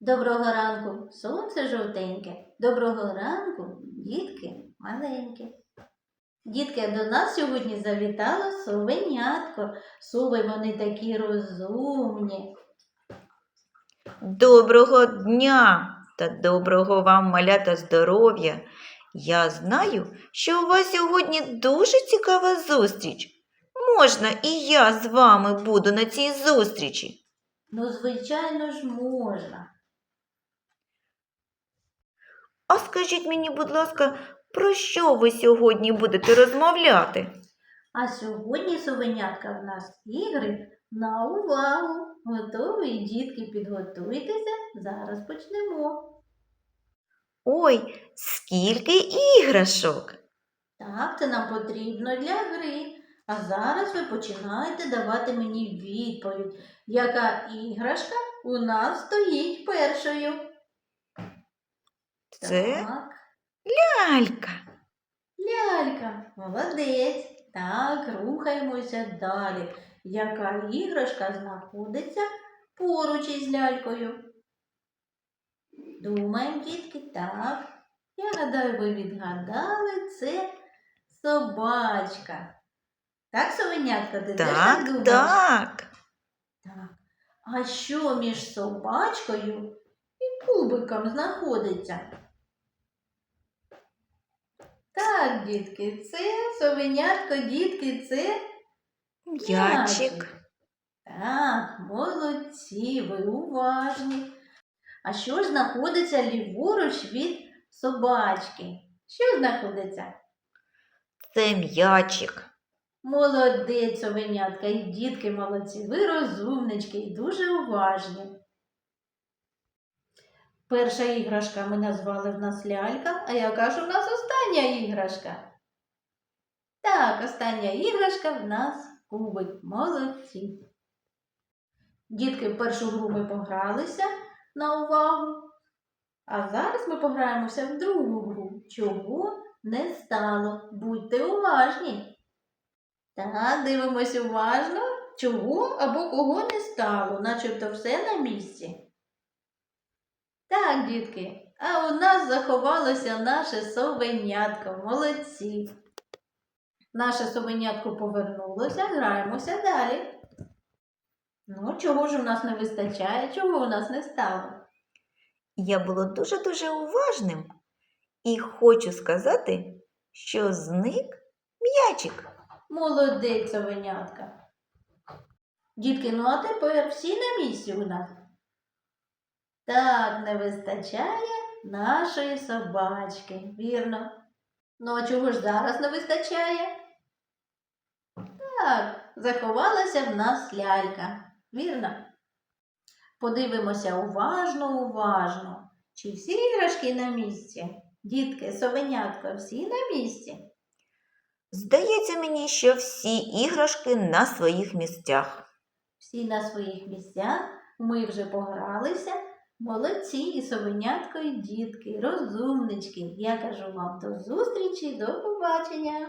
Доброго ранку, сонце жовтеньке. Доброго ранку, дітки маленькі. Дітки, до нас сьогодні завітало совенятко. Сови вони такі розумні. Доброго дня та доброго вам малята здоров'я. Я знаю, що у вас сьогодні дуже цікава зустріч. Можна і я з вами буду на цій зустрічі. Ну, звичайно ж, можна. А скажіть мені, будь ласка, про що ви сьогодні будете розмовляти? А сьогодні совенятка в нас ігри на увагу. Готові, дітки, підготуйтеся. Зараз почнемо. Ой, скільки іграшок! Так, це нам потрібно для гри. А зараз ви починаєте давати мені відповідь, яка іграшка у нас стоїть першою. Це Так, лялька. лялька, молодець. Так, рухаємося далі. Яка іграшка знаходиться поруч із лялькою? Думаємо, дітки, так. Я гадаю, ви відгадали, це собачка. Так, совенятка, ти теж так Так, думаєш? так. Так. А що між собачкою і кубиком знаходиться? Так, дітки, це совенятко, дітки, це М'ячик. Так, молодці, ви уважні. А що ж знаходиться ліворуч від собачки? Що знаходиться? Це м'ячик. Молодець, совенятка, і дітки молодці, ви розумнички і дуже уважні. Перша іграшка ми назвали в нас лялька, а яка ж у нас остання іграшка? Так, остання іграшка в нас кубик. Молодці. Дітки, в першу гру ми погралися на увагу. А зараз ми пограємося в другу гру. Чого не стало? Будьте уважні. Так, дивимось уважно, чого або кого не стало, начебто все на місці. Так, дітки, а у нас заховалося наше совенятко. Молодці. Наше совенятко повернулося, граємося далі. Ну, чого ж у нас не вистачає, чого у нас не стало? Я було дуже-дуже уважним і хочу сказати, що зник м'ячик. Молодець, совенятка. Дітки, ну а тепер всі на місці у нас. Так, не вистачає нашої собачки, вірно. Ну, а чого ж зараз не вистачає? Так, заховалася в нас лялька, вірно? Подивимося уважно, уважно. Чи всі іграшки на місці? Дітки, совенятка, всі на місці? Здається мені, що всі іграшки на своїх місцях. Всі на своїх місцях, ми вже погралися. Молодці, совенятко, і дітки, розумнички. Я кажу вам до зустрічі, до побачення.